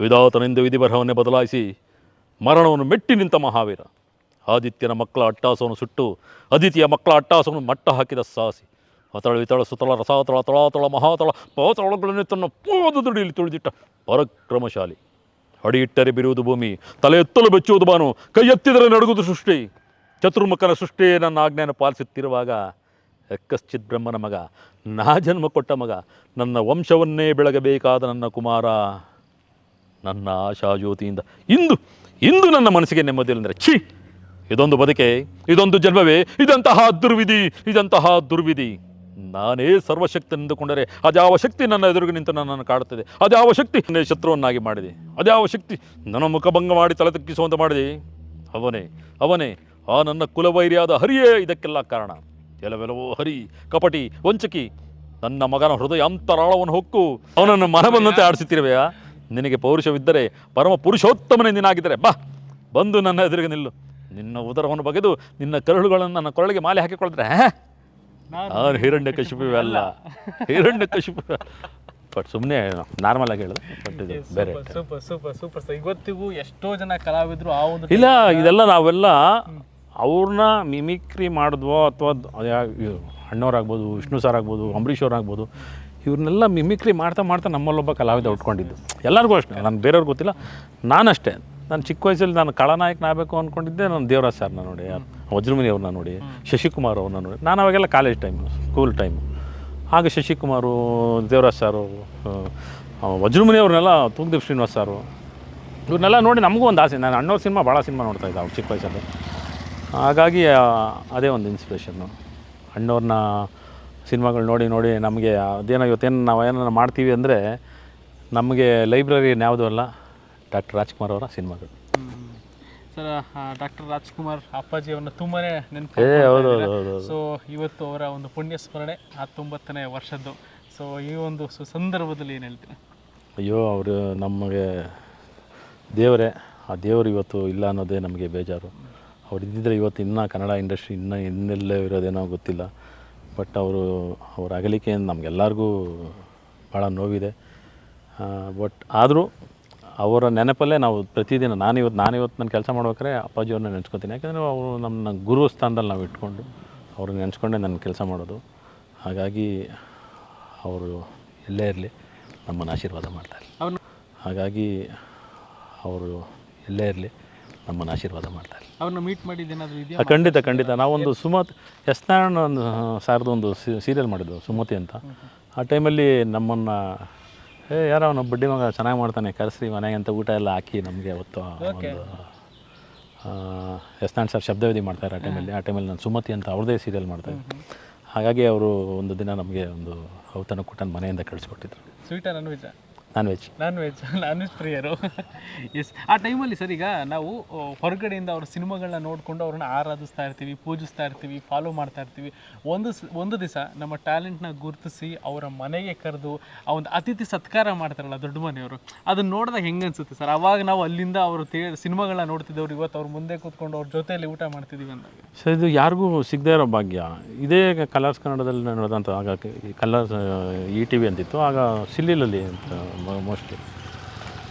ವಿಧಾತನೆಂದು ವಿಧಿಬರಹವನ್ನೇ ಬದಲಾಯಿಸಿ ಮರಣವನ್ನು ಮೆಟ್ಟಿ ನಿಂತ ಮಹಾವೀರ. ಆದಿತ್ಯನ ಮಕ್ಕಳ ಅಟ್ಟಾಸವನ್ನು ಸುಟ್ಟು ಅದಿತಿಯ ಮಕ್ಕಳ ಅಟ್ಟಾಸವನ್ನು ಮಟ್ಟ ಹಾಕಿದ ಸಾಹಸಿ. ಅತಳ ವಿತಳ ಸುತಳ ರಸಾತಳ ತಳಾತಳ ಮಹಾತಳ ಪವತಳಗಳನ್ನು ತನ್ನ ಪಾದದುಡಿಯಲ್ಲಿ ತುಳಿದಿಟ್ಟ ಪರಕ್ರಮಶಾಲಿ. ಅಡಿಯಿಟ್ಟರೆ ಬಿರುವುದು ಭೂಮಿ, ತಲೆ ಎತ್ತಲು ಬೆಚ್ಚುವುದು ಬಾನು, ಕೈ ಎತ್ತಿದರೆ ನಡುಗುವುದು ಸೃಷ್ಟಿ. ಚತುರ್ಮುಖನ ಸೃಷ್ಟಿಯೇ ನನ್ನ ಆಜ್ಞೆಯನ್ನು ಪಾಲಿಸುತ್ತಿರುವಾಗ ಎಕ್ಕಶ್ಚಿತ್ ಬ್ರಹ್ಮನ ಮಗ ನಾ ಜನ್ಮ ಕೊಟ್ಟ ಮಗ, ನನ್ನ ವಂಶವನ್ನೇ ಬೆಳಗಬೇಕಾದ ನನ್ನ ಕುಮಾರ. ನನ್ನ ಆಶಾ ಜ್ಯೋತಿಯಿಂದ ಇಂದು ಇಂದು ನನ್ನ ಮನಸ್ಸಿಗೆ ನೆಮ್ಮದಿ ನೆಮ್ಮದಿಲ್ಲಂದರೆ ಛೀ! ಇದೊಂದು ಬದುಕೆ, ಇದೊಂದು ಜನ್ಮವೇ, ಇದಂತಹ ದುರ್ವಿಧಿ ಇದಂತಹ ದುರ್ವಿಧಿ. ನಾನೇ ಸರ್ವಶಕ್ತಿ ನಿಂದುಕೊಂಡರೆ ಅದ್ಯಾವ ಶಕ್ತಿ ನನ್ನ ಎದುರಿಗೆ ನಿಂತು ನನ್ನನ್ನು ಕಾಡುತ್ತದೆ? ಅದ್ಯಾವ ಶಕ್ತಿ ನನ್ನ ಶತ್ರುವನ್ನಾಗಿ ಮಾಡಿದೆ? ಅದ್ಯಾವ ಶಕ್ತಿ ನನ್ನ ಮುಖಭಂಗ ಮಾಡಿ ತಲೆ ತಗ್ಗಿಸುವಂತೆ ಮಾಡಿದೆ? ಅವನೇ ಅವನೇ, ಆ ನನ್ನ ಕುಲವೈರಿಯಾದ ಹರಿಯೇ ಇದಕ್ಕೆಲ್ಲ ಕಾರಣ. ಕೆಲವೆಲ್ಲವೋ ಹರಿ, ಕಪಟಿ, ವಂಚಕಿ, ನನ್ನ ಮಗನ ಹೃದಯ ಅಂತರಾಳವನ್ನು ಹೊಕ್ಕು, ಅವನನ್ನು ಮನ ಬಂದಂತೆ ಆಡಿಸುತ್ತಿರುವೆಯಾ? ನಿನಗೆ ಪೌರುಷವಿದ್ದರೆ ಪರಮ ಪುರುಷೋತ್ತಮನೇ ನೀನಾಗಿದ್ದರೆ ಬಾ ಬಂದು ನನ್ನ ಎದುರಿಗೆ ನಿಲ್ಲು. ನಿನ್ನ ಉದರವನ್ನು ಬಗೆದು ನಿನ್ನ ಕರುಳುಗಳನ್ನು ನನ್ನ ಕೊರಳಿಗೆ ಮಾಲೆ ಹಾಕಿಕೊಳ್ತಾರೆ ನಾನು ಹಿರಣ್ಯ ಕಶಿಪುವೆ ಅಲ್ಲ. ಹಿರಣ್ಯ ಕಶಿಪುವೆ ಬಟ್ ಸುಮ್ಮನೆ ನಾರ್ಮಲ್ ಆಗಿ ಹೇಳಿದೆ ಬಟ್ ಇದು ಬೇರೆ ಸೂಪರ್ ಸೂಪರ್ ಸೂಪರ್ ಸರ್ ಇವತ್ತಿಗೂ ಎಷ್ಟೋ ಜನ ಕಲಾವಿದರು ಆ ಒಂದು ಇಲ್ಲ ಇದೆಲ್ಲ ನಾವೆಲ್ಲ ಅವ್ರನ್ನ ಮಿಮಿಕ್ರಿ ಮಾಡಿದ್ವೋ ಅಥವಾ ಅಣ್ಣವ್ರಾಗ್ಬೋದು ವಿಷ್ಣು ಸರ್ ಆಗ್ಬೋದು ಅಂಬರೀಷ್ ಅವ್ರಾಗ್ಬೋದು ಇವ್ರನ್ನೆಲ್ಲ ಮಿಮಿಕ್ರಿ ಮಾಡ್ತಾ ಮಾಡ್ತಾ ನಮ್ಮಲ್ಲೊಬ್ಬ ಕಲಾವಿದ ಉಟ್ಕೊಂಡಿದ್ದು. ಎಲ್ಲರಿಗೂ ಅಷ್ಟೇ ನಾನು ಬೇರೆಯವ್ರಿಗೆ ಗೊತ್ತಿಲ್ಲ. ನಾನಷ್ಟೇ ನಾನು ಚಿಕ್ಕ ವಯಸ್ಸಲ್ಲಿ ನಾನು ಖಳನಾಯಕನಾಗಬೇಕು ಅಂದ್ಕೊಂಡಿದ್ದೆ ನಾನು ದೇವರಾಜ್ ಸರ್ನ ನೋಡಿ ವಜ್ರಮುನಿ ಅವ್ರನ್ನ ನೋಡಿ ಶಶಿಕುಮಾರ್ ಅವ್ರನ್ನ ನೋಡಿ. ನಾನು ಅವಾಗೆಲ್ಲ ಕಾಲೇಜ್ ಟೈಮು ಸ್ಕೂಲ್ ಟೈಮು ಆಗ ಶಶಿಕುಮಾರು ದೇವರಾಜ್ ಸಾರು ವಜ್ರಮುನಿ ಅವ್ರನ್ನೆಲ್ಲ ಶ್ರೀನಿವಾಸ್ ಸಾರು ಇವ್ರನ್ನೆಲ್ಲ ನೋಡಿ ನಮಗೂ ಒಂದು ಆಸೆ. ನಾನು ಅಣ್ಣವ್ರ ಸಿನಿಮಾ ಭಾಳ ಸಿನಿಮಾ ನೋಡ್ತಾ ಇದ್ದೆ ಅವ್ರು ಚಿಕ್ಕ ವಯಸ್ಸಲ್ಲಿ. ಹಾಗಾಗಿ ಅದೇ ಒಂದು ಇನ್ಸ್ಪಿರೇಷನ್ನು ಅಣ್ಣವ್ರನ್ನ ಸಿನಿಮಾಗಳು ನೋಡಿ ನೋಡಿ ನಮಗೆ ಅದೇನೋ ಇವತ್ತೇನು ನಾವು ಏನಾರು ಮಾಡ್ತೀವಿ ಅಂದರೆ ನಮಗೆ ಲೈಬ್ರರಿ ಯಾವುದೂ ಅಲ್ಲ ಡಾಕ್ಟರ್ ರಾಜ್ಕುಮಾರ್ ಅವರ ಸಿನಿಮಾಗಳು. ಸರ್ ಡಾಕ್ಟರ್ ರಾಜ್ಕುಮಾರ್ ಅಪ್ಪಾಜಿ ಅವ್ರನ್ನ ತುಂಬಾನೇ ನೆನಪು ಸೊ ಇವತ್ತು ಅವರ ಒಂದು ಪುಣ್ಯ ಸ್ಮರಣೆ ಹತ್ತೊಂಬತ್ತನೇ ವರ್ಷದ್ದು. ಸೊ ಈ ಒಂದು ಸು- ಸಂದರ್ಭದಲ್ಲಿ ಏನು ಹೇಳ್ತೀರಾ? ಅಯ್ಯೋ ಅವರು ನಮಗೆ ದೇವರೇ ಆ ದೇವರು ಇವತ್ತು ಇಲ್ಲ ಅನ್ನೋದೇ ನಮಗೆ ಬೇಜಾರು. ಅವ್ರು ಇದ್ದಿದ್ರೆ ಇವತ್ತು ಇನ್ನೂ ಕನ್ನಡ ಇಂಡಸ್ಟ್ರಿ ಇನ್ನೂ ಇನ್ನೆಲ್ಲೇ ಇರೋದೇನೋ ಗೊತ್ತಿಲ್ಲ. ಬಟ್ ಅವರು ಅವ್ರ ಅಗಲಿಕೆಯಿಂದ ನಮಗೆಲ್ಲರಿಗೂ ಭಾಳ ನೋವಿದೆ. ಬಟ್ ಆದರೂ ಅವರ ನೆನಪಲ್ಲೇ ನಾವು ಪ್ರತಿದಿನ ನಾನಿವತ್ತು ನಾನಿವತ್ತು ನಾನು ಕೆಲಸ ಮಾಡ್ಬೇಕಾದ್ರೆ ಅಪ್ಪಾಜಿಯವ್ರನ್ನ ನೆನೆಸ್ಕೊತೀನಿ. ಯಾಕಂದರೆ ಅವರು ನಮ್ಮ ಗುರು ಸ್ಥಾನದಲ್ಲಿ ನಾವು ಇಟ್ಕೊಂಡು ಅವ್ರನ್ನ ನೆನೆಸ್ಕೊಂಡೇ ನಾನು ಕೆಲಸ ಮಾಡೋದು. ಹಾಗಾಗಿ ಅವರು ಎಲ್ಲೇ ಇರಲಿ ನಮ್ಮನ್ನು ಆಶೀರ್ವಾದ ಮಾಡ್ತಾರೆ ಹಾಗಾಗಿ ಅವರು ಎಲ್ಲೇ ಇರಲಿ ನಮ್ಮನ್ನು ಆಶೀರ್ವಾದ ಮಾಡ್ತಾರೆ ಅವ್ರನ್ನ ಮೀಟ್ ಇದೆಯಾ? ಆ, ಖಂಡಿತ ಖಂಡಿತ. ನಾವೊಂದು ಸುಮತ್ ಎಸ್ ನಾರಾಯಣ ಒಂದು ಸಾರ್ದು ಒಂದು ಸೀರಿಯಲ್ ಮಾಡಿದ್ದು ಸುಮತಿ ಅಂತ. ಆ ಟೈಮಲ್ಲಿ ನಮ್ಮನ್ನು ಏ ಯಾರೋ ಅವನು ಬಡ್ಡಿ ಮಗ ಚೆನ್ನಾಗಿ ಮಾಡ್ತಾನೆ ಕರೆಸ್ರಿ ಮನೆಗೆ ಅಂತ ಊಟ ಎಲ್ಲ ಹಾಕಿ ನಮಗೆ ಅವತ್ತು ಒಂದು ಎಸ್ ನಾರಾಯಣ ಸರ್ ಶಬ್ದವೇದಿ ಮಾಡ್ತಾರೆ ಆ ಟೈಮಲ್ಲಿ ಆ ಟೈಮಲ್ಲಿ ನಾನು ಸುಮತಿ ಅಂತ ಅವ್ರದ್ದೇ ಸೀರಿಯಲ್ ಮಾಡ್ತಾರೆ ಹಾಗಾಗಿ ಅವರು ಒಂದು ದಿನ ನಮಗೆ ಒಂದು ಔತಣ ಕೂಟ ಮನೆಯಿಂದ ಕಳಿಸ್ಕೊಟ್ಟಿದ್ರು. Sweet non veg non veg non veg ಪ್ರಿಯರು. ಎಸ್ ಆ ಟೈಮಲ್ಲಿ ಸರ್ ಈಗ ನಾವು ಹೊರಗಡೆಯಿಂದ ಅವ್ರ ಸಿನಿಮಾಗಳನ್ನ ನೋಡಿಕೊಂಡು ಅವ್ರನ್ನ ಆರಾಧಿಸ್ತಾ ಇರ್ತೀವಿ ಪೂಜಿಸ್ತಾ ಇರ್ತೀವಿ ಫಾಲೋ ಮಾಡ್ತಾ ಇರ್ತೀವಿ. ಒಂದು ಒಂದು ದಿವಸ ನಮ್ಮ ಟ್ಯಾಲೆಂಟ್ನ ಗುರುತಿಸಿ ಅವರ ಮನೆಗೆ ಕರೆದು ಆ ಒಂದು ಅತಿಥಿ ಸತ್ಕಾರ ಮಾಡ್ತಾರಲ್ಲ ದೊಡ್ಡ ಮನೆಯವರು ಅದನ್ನ ನೋಡಿದಾಗ ಹೆಂಗೆ ಅನ್ಸುತ್ತೆ ಸರ್? ಅವಾಗ ನಾವು ಅಲ್ಲಿಂದ ಅವರು ತೇ ಸಿನಿಮಾಗಳನ್ನ ನೋಡ್ತಿದ್ದವ್ರು ಇವತ್ತು ಅವ್ರ ಮುಂದೆ ಕೂತ್ಕೊಂಡು ಅವ್ರ ಜೊತೆಯಲ್ಲಿ ಊಟ ಮಾಡ್ತಿದ್ದೀವಿ ಅಂದಾಗ. ಸರ್ ಇದು ಯಾರಿಗೂ ಸಿಗದೇ ಇರೋ ಭಾಗ್ಯ. ಇದೇ ಕಲರ್ಸ್ ಕನ್ನಡದಲ್ಲಿ ನಾನು ನೋಡಿದಂಥ ಆಗ ಕಲರ್ಸ್ ಈ ಟಿ ವಿ ಅಂತಿತ್ತು. ಆಗ ಸಿಲ್ಲಿಲಲ್ಲಿ ಅಂತ ಮೋಸ್ಟ್ಲಿ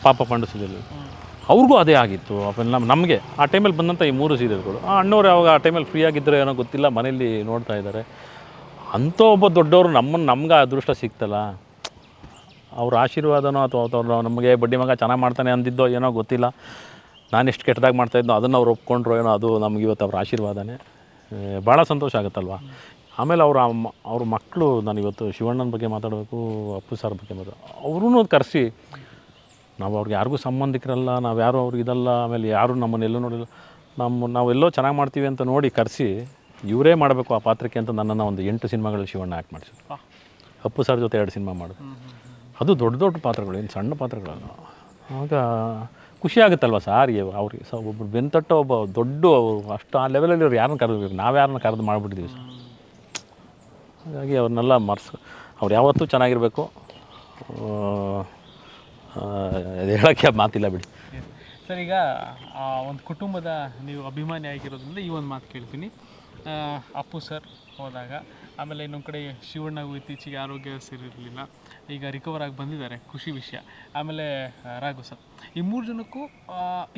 ಪಾಪ ಪಂಡು ಸಿಲ್ಲಿಲ್ ಅವ್ರಿಗೂ ಅದೇ ಆಗಿತ್ತು. ನಮ್ಮ ನಮಗೆ ಆ ಟೈಮಲ್ಲಿ ಬಂದಂಥ ಈ ಮೂರು ಸೀರಿಯಲ್ಗಳು. ಆ ಅಣ್ಣವ್ರು ಯಾವಾಗ ಆ ಟೈಮಲ್ಲಿ ಫ್ರೀ ಆಗಿದ್ದರೆ ಏನೋ ಗೊತ್ತಿಲ್ಲ, ಮನೆಯಲ್ಲಿ ನೋಡ್ತಾ ಇದ್ದಾರೆ. ಅಂಥ ಒಬ್ಬ ದೊಡ್ಡವರು ನಮ್ಮನ್ನು ನಮ್ಗೆ ಅದೃಷ್ಟ ಸಿಗ್ತಲ್ಲ ಅವ್ರ ಆಶೀರ್ವಾದನೋ ಅಥವಾ ಅವ್ರು ನಮಗೆ ಬಡ್ಡಿ ಮಗ ಚೆನ್ನಾಗಿ ಮಾಡ್ತಾನೆ ಅಂದಿದ್ದೋ ಏನೋ ಗೊತ್ತಿಲ್ಲ. ನಾನು ಎಷ್ಟು ಕೆಟ್ಟದಾಗಿ ಮಾಡ್ತಾಯಿದ್ದೋ ಅದನ್ನು ಅವ್ರು ಒಪ್ಕೊಂಡ್ರು ಏನೋ ಅದು ನಮ್ಗೆ ಇವತ್ತು ಅವ್ರ ಆಶೀರ್ವಾದನೇ. ಭಾಳ ಸಂತೋಷ ಆಗುತ್ತಲ್ವ? ಆಮೇಲೆ ಅವ್ರ ಅವ್ರ ಮಕ್ಕಳು ನಾನು ಇವತ್ತು ಶಿವಣ್ಣನ ಬಗ್ಗೆ ಮಾತಾಡಬೇಕು ಅಪ್ಪು ಸರ್ ಬಗ್ಗೆ ಮಾತಾಡ ಅವ್ರೂ ಕರೆಸಿ ನಾವು ಅವ್ರಿಗೆ ಯಾರಿಗೂ ಸಂಬಂಧಿಕರಲ್ಲ ನಾವು ಯಾರು ಅವ್ರಿಗೆ ಇದಲ್ಲ ಆಮೇಲೆ ಯಾರು ನಮ್ಮನ್ನು ಎಲ್ಲೂ ನೋಡಿಲ್ಲ. ನಮ್ಮ ನಾವೆಲ್ಲೋ ಚೆನ್ನಾಗಿ ಮಾಡ್ತೀವಿ ಅಂತ ನೋಡಿ ಕರೆಸಿ ಇವರೇ ಮಾಡಬೇಕು ಆ ಪಾತ್ರಕ್ಕೆ ಅಂತ ನನ್ನನ್ನು ಒಂದು ಎಂಟು ಸಿನಿಮಾಗಳು ಶಿವಣ್ಣ ಆ್ಯಕ್ಟ್ ಮಾಡಿಸಿದ್ರು. ಅಪ್ಪು ಸರ್ ಜೊತೆ ಎರಡು ಸಿನಿಮಾ ಮಾಡಿದ್ರು. ಅದು ದೊಡ್ಡ ದೊಡ್ಡ ಪಾತ್ರಗಳು ಏನು ಸಣ್ಣ ಪಾತ್ರಗಳನ್ನು ಆಗ ಖುಷಿ ಆಗುತ್ತಲ್ವ ಸಾರ್ ಅವ್ರಿಗೆ? ಸ ಒಬ್ಬರು ಬೆಂತಟ್ಟ ಒಬ್ಬ ದೊಡ್ಡ ಅವ್ರು ಅಷ್ಟು ಆ ಲೆವೆಲಲ್ಲಿ ಅವ್ರು ಯಾರನ್ನ ಕರೆದ್ಬೇಕು ನಾವು ಯಾರನ್ನ ಕರೆದು ಮಾಡಿಬಿಟ್ಟಿದ್ದೀವಿ ಸರ್? ಹಾಗಾಗಿ ಅವ್ರನ್ನೆಲ್ಲ ಮರ್ಸ್ ಅವ್ರು ಯಾವತ್ತೂ ಚೆನ್ನಾಗಿರಬೇಕು. ಅದು ಹೇಳೋಕ್ಕೆ ಮಾತಿಲ್ಲ ಬಿಡಿ. ಸರ್, ಈಗ ಒಂದು ಕುಟುಂಬದ ನೀವು ಅಭಿಮಾನಿ ಆಗಿರೋದ್ರಿಂದ ಈ ಒಂದು ಮಾತು ಕೇಳ್ತೀನಿ. ಅಪ್ಪು ಸರ್ ಹೋದಾಗ. ಆಮೇಲೆ ಇನ್ನೊಂದು ಕಡೆ ಶಿವಣ್ಣಗೂ ಇತ್ತೀಚೆಗೆ ಆರೋಗ್ಯ ಸರಿಯಿರಲಿಲ್ಲ ಈಗ ರಿಕವರ್ ಆಗಿ ಬಂದಿದ್ದಾರೆ ಖುಷಿ ವಿಷಯ. ಆಮೇಲೆ ರಾಘು ಸರ್. ಈ ಮೂರು ಜನಕ್ಕೂ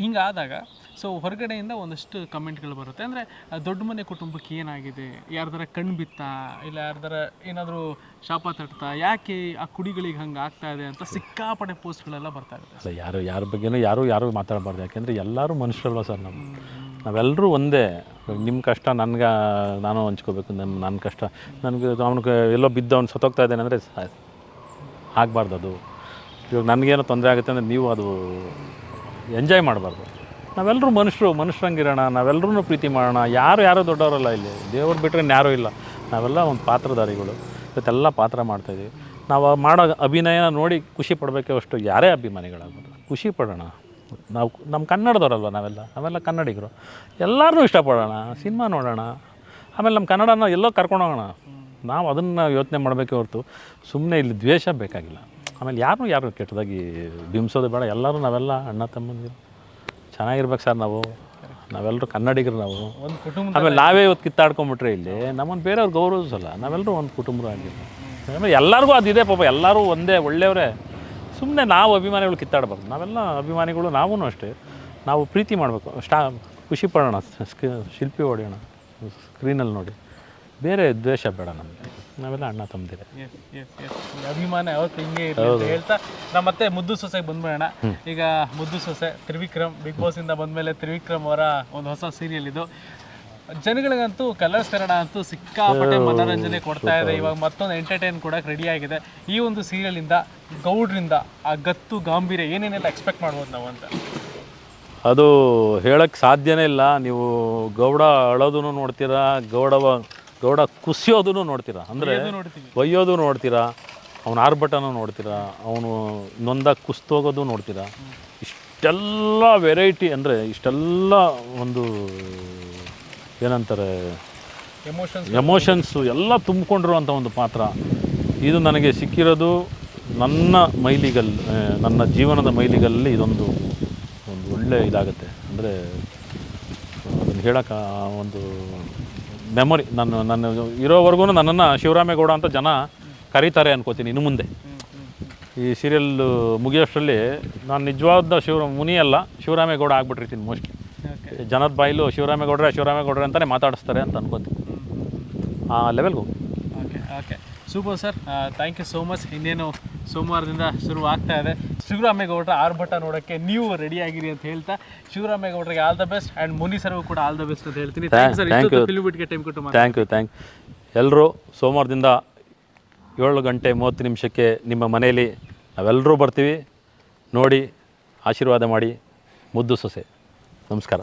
ಹಿಂಗಾದಾಗ ಸೊ ಹೊರಗಡೆಯಿಂದ ಒಂದಷ್ಟು ಕಮೆಂಟ್ಗಳು ಬರುತ್ತೆ. ಅಂದರೆ ದೊಡ್ಡ ಮನೆ ಕುಟುಂಬಕ್ಕೆ ಏನಾಗಿದೆ? ಯಾರ್ದಾರ ಕಣ್ಣು ಬಿತ್ತಾ? ಇಲ್ಲ ಯಾರ್ದಾರ ಏನಾದರೂ ಶಾಪ ತಟ್ತಾ? ಯಾಕೆ ಆ ಕುಡಿಗಳಿಗೆ ಹಂಗೆ ಆಗ್ತಾ ಇದೆ ಅಂತ ಸಿಕ್ಕಾಪಡೆ ಪೋಸ್ಟ್ಗಳೆಲ್ಲ ಬರ್ತಾ ಇರುತ್ತೆ. ಯಾರು ಯಾರ ಬಗ್ಗೆನೂ ಯಾರು ಯಾರು ಮಾತಾಡಬಾರ್ದು. ಯಾಕೆಂದರೆ ಎಲ್ಲರೂ ಮನುಷ್ಯರಲ್ವ ಸರ್ ನಮ್ಮ ನಾವೆಲ್ಲರೂ ಒಂದೇ. ನಿಮ್ಮ ಕಷ್ಟ, ನನಗೆ, ನಾನು ಹಂಚ್ಕೋಬೇಕು ನಮ್ಮ ನನ್ನ ಕಷ್ಟ. ನನಗೆ, ಅವನಿಗೆ ಎಲ್ಲೋ ಬಿದ್ದು ಅವ್ನು ಸತ್ತೋಗ್ತಾ ಇದ್ದಾನೆ ಅಂದರೆ ಆಗಬಾರ್ದು ಅದು. ಇವಾಗ ನನಗೇನೋ ತೊಂದರೆ ಆಗುತ್ತೆ ಅಂದರೆ ನೀವು ಅದು ಎಂಜಾಯ್ ಮಾಡಬಾರ್ದು. ನಾವೆಲ್ಲರೂ ಮನುಷ್ಯರು, ಮನುಷ್ಯರಂಗಿರೋಣ ನಾವೆಲ್ಲರೂ ಪ್ರೀತಿ ಮಾಡೋಣ. ಯಾರು ಯಾರು ದೊಡ್ಡವರಲ್ಲ ಇಲ್ಲಿ. ದೇವ್ರು ಬಿಟ್ಟರೆ ಯಾರೂ ಇಲ್ಲ. ನಾವೆಲ್ಲ ಒಂದು ಪಾತ್ರಧಾರಿಗಳು. ಇವತ್ತೆಲ್ಲ ಪಾತ್ರ ಮಾಡ್ತಾಯಿದ್ದೀವಿ ನಾವು ಮಾಡೋ ಅಭಿನಯ ನೋಡಿ ಖುಷಿ ಪಡಬೇಕೆ ಅಷ್ಟು. ಯಾರೇ ಅಭಿಮಾನಿಗಳಾಗ್ಬೋದು ಖುಷಿ ಪಡೋಣ. ನಾವು ನಮ್ಮ ಕನ್ನಡದವರಲ್ವ ನಾವೆಲ್ಲ? ನಾವೆಲ್ಲ ಕನ್ನಡಿಗರು. ಎಲ್ಲರೂ ಇಷ್ಟಪಡೋಣ ಸಿನಿಮಾ ನೋಡೋಣ. ಆಮೇಲೆ ನಮ್ಮ ಕನ್ನಡನ ಎಲ್ಲೋ ಕರ್ಕೊಂಡು ಹೋಗೋಣ. ನಾವು ಅದನ್ನು ಯೋಚನೆ ಮಾಡಬೇಕೇ ಹೊರತು ಸುಮ್ಮನೆ ಇಲ್ಲಿ ದ್ವೇಷ ಬೇಕಾಗಿಲ್ಲ. ಆಮೇಲೆ ಯಾರು ಯಾರು ಕೆಟ್ಟದಾಗಿ ಬಿಂಬಿಸೋದು ಬೇಡ. ಎಲ್ಲರೂ ನಾವೆಲ್ಲ ಅಣ್ಣ ತಮ್ಮಂದಿರು. ಚೆನ್ನಾಗಿರ್ಬೇಕು ಸರ್ ನಾವು. ನಾವೆಲ್ಲರೂ ಕನ್ನಡಿಗರು ನಾವು. ಒಂದು ಕುಟುಂಬ ಆಮೇಲೆ ನಾವೇ ಇವತ್ತು ಕಿತ್ತಾಡ್ಕೊಂಬಿಟ್ರೆ ಇಲ್ಲಿ ನಮ್ಮನ್ನು ಬೇರೆಯವ್ರು ಗೌರವಿಸಲ್ಲ. ನಾವೆಲ್ಲರೂ ಒಂದು ಕುಟುಂಬರಾಗಿರ್ಬೇಕು ಆಮೇಲೆ ಎಲ್ಲರಿಗೂ ಅದಿದೆ ಪಾಪ. ಎಲ್ಲರೂ ಒಂದೇ ಒಳ್ಳೆಯವರೇ. ಸುಮ್ಮನೆ ನಾವು ಅಭಿಮಾನಿಗಳು ಕಿತ್ತಾಡಬಾರ್ದು. ನಾವೆಲ್ಲ ಅಭಿಮಾನಿಗಳು ನಾವೂ ಅಷ್ಟೇ. ನಾವು ಪ್ರೀತಿ ಮಾಡಬೇಕು. ಸ್ಟಾ ಖುಷಿ ಪಡೋಣ ಶಿಲ್ಪಿ ಹೊಡೆಯೋಣ ಸ್ಕ್ರೀನಲ್ಲಿ ನೋಡಿ. ಬೇರೆ ದ್ವೇಷ ಬೇಡ ನಮಗೆ. ನಾವೆಲ್ಲ ಅಣ್ಣ ತಮ್ಮದಿರೇ ಅಭಿಮಾನ ಯಾವತ್ತು ಹಿಂಗೆ ಅಂತ ಹೇಳ್ತಾ ನಾವು ಮತ್ತೆ ಮುದ್ದು ಸೊಸೆಗೆ ಬಂದ್ಬಿಡೋಣ. ಈಗ ಮುದ್ದು ಸೊಸೆ ತ್ರಿವಿಕ್ರಮ್ ಬಿಗ್ ಬಾಸ್ ಇಂದ ಬಂದ್ಮೇಲೆ ತ್ರಿವಿಕ್ರಮ್ ಅವರ ಒಂದು ಹೊಸ ಸೀರಿಯಲ್ ಇದು. ಜನಗಳಿಗಂತೂ ಕಲರ್ಸ್ ಕನ್ನಡ ಅಂತೂ ಸಿಕ್ಕಾಪಟ್ಟೆ ಮನೋರಂಜನೆ ಕೊಡ್ತಾ ಇದೆ. ಇವಾಗ ಮತ್ತೊಂದು ಎಂಟರ್ಟೈನ್ ಕೂಡ ರೆಡಿ ಆಗಿದೆ. ಈ ಒಂದು ಸೀರಿಯಲಿಂದ ಇಂದ ಗೌಡ್ರಿಂದ ಆ ಗತ್ತು ಗಾಂಭೀರ್ಯ ಏನೇನೆಲ್ಲ ಎಕ್ಸ್ಪೆಕ್ಟ್ ಮಾಡ್ಬೋದು ನಾವು ಅಂತ? ಅದು ಹೇಳಕ್ಕೆ ಸಾಧ್ಯನೇ ಇಲ್ಲ. ನೀವು ಗೌಡ ಅಳೋದನ್ನು ನೋಡ್ತೀರಾ ಗೌಡವ ಗೌಡ ಕುಸಿಯೋದನ್ನು ನೋಡ್ತೀರಾ? ಅಂದರೆ. ಒಯ್ಯೋದು ನೋಡ್ತೀರಾ? ಅವನ ಆರ್ಭಟನೂ ನೋಡ್ತೀರಾ? ಅವನು ನೊಂದ ಕುಸ್ತೋಗೋದು ನೋಡ್ತೀರಾ? ಇಷ್ಟೆಲ್ಲ ವೆರೈಟಿ ಅಂದರೆ ಇಷ್ಟೆಲ್ಲ ಒಂದು ಏನಂತಾರೆ? ಎಮೋಷನ್ಸ್ ಎಮೋಷನ್ಸು ಎಲ್ಲ ತುಂಬಿಕೊಂಡಿರುವಂಥ ಒಂದು ಪಾತ್ರ. ಇದು ನನಗೆ ಸಿಕ್ಕಿರೋದು ನನ್ನ ಮೈಲಿಗಲ್ ನನ್ನ ಜೀವನದ ಮೈಲಿಗಲ್ಲಿ ಇದೊಂದು ಒಂದು ಒಳ್ಳೆ ಇದಾಗುತ್ತೆ. ಅಂದರೆ ಅದನ್ನು ಹೇಳೋಕೆ ಒಂದು ಮೆಮೊರಿ ನಾನು ನನ್ನ ಇರೋವರೆಗೂ ನನ್ನನ್ನು ಶಿವರಾಮೇಗೌಡ ಅಂತ ಜನ ಕರೀತಾರೆ ಅನ್ಕೋತೀನಿ ಇನ್ನು ಮುಂದೆ. ಈ ಸೀರಿಯಲ್ ಮುಗಿಯೋಷ್ಟರಲ್ಲಿ ನಾನು ನಿಜವಾದ ಶಿವ ಮುನಿಯಲ್ಲ ಶಿವರಾಮೇಗೌಡ ಆಗ್ಬಿಟ್ಟಿರ್ತೀನಿ ಮೋಸ್ಟ್ಲಿ ಜನದ ಬಾಯಿಲು ಶಿವರಾಮೇಗೌಡ್ರೆ ಶಿವರಾಮೇಗೌಡ್ರೆ ಅಂತಲೇ ಮಾತಾಡಿಸ್ತಾರೆ ಅಂತ ಅನ್ಕೋತೀನಿ. ಆ ಲೆವೆಲ್ಗೆ ಹೋಗಿ. Okay okay super sir thank you so much ಇನ್ನೇನು ಸೋಮವಾರದಿಂದ ಶುರು ಆಗ್ತಾ ಇದೆ. ಶಿವರಾಮೇಗೌಡರ ಆರ್ಭಟ ನೋಡೋಕ್ಕೆ ನೀವು ರೆಡಿ ಆಗಿರಿ ಅಂತ ಹೇಳ್ತಾ ಶಿವರಾಮೇಗೌಡರಿಗೆ all the best and Muni ಸರ್ಗೂ ಕೂಡ ಆಲ್ ದ ಬೆಸ್ಟ್ ಅಂತ ಹೇಳ್ತೀನಿ. ಥ್ಯಾಂಕ್ ಸರ್ thank ಇಷ್ಟೊತ್ತು you. ಫಿಲ್ಮ್ ಬಿಟ್ಗೆ ಟೈಮ್ ಕೊಟ್ಟು. ಥ್ಯಾಂಕ್ ಯು ಥ್ಯಾಂಕ್ ಎಲ್ಲರೂ ಸೋಮವಾರದಿಂದ ಏಳು ಗಂಟೆ ಮೂವತ್ತು ನಿಮಿಷಕ್ಕೆ ನಿಮ್ಮ ಮನೆಯಲ್ಲಿ ನಾವೆಲ್ಲರೂ ಬರ್ತೀವಿ. ನೋಡಿ ಆಶೀರ್ವಾದ ಮಾಡಿ. ಮುದ್ದು ಸೊಸೆ. ನಮಸ್ಕಾರ.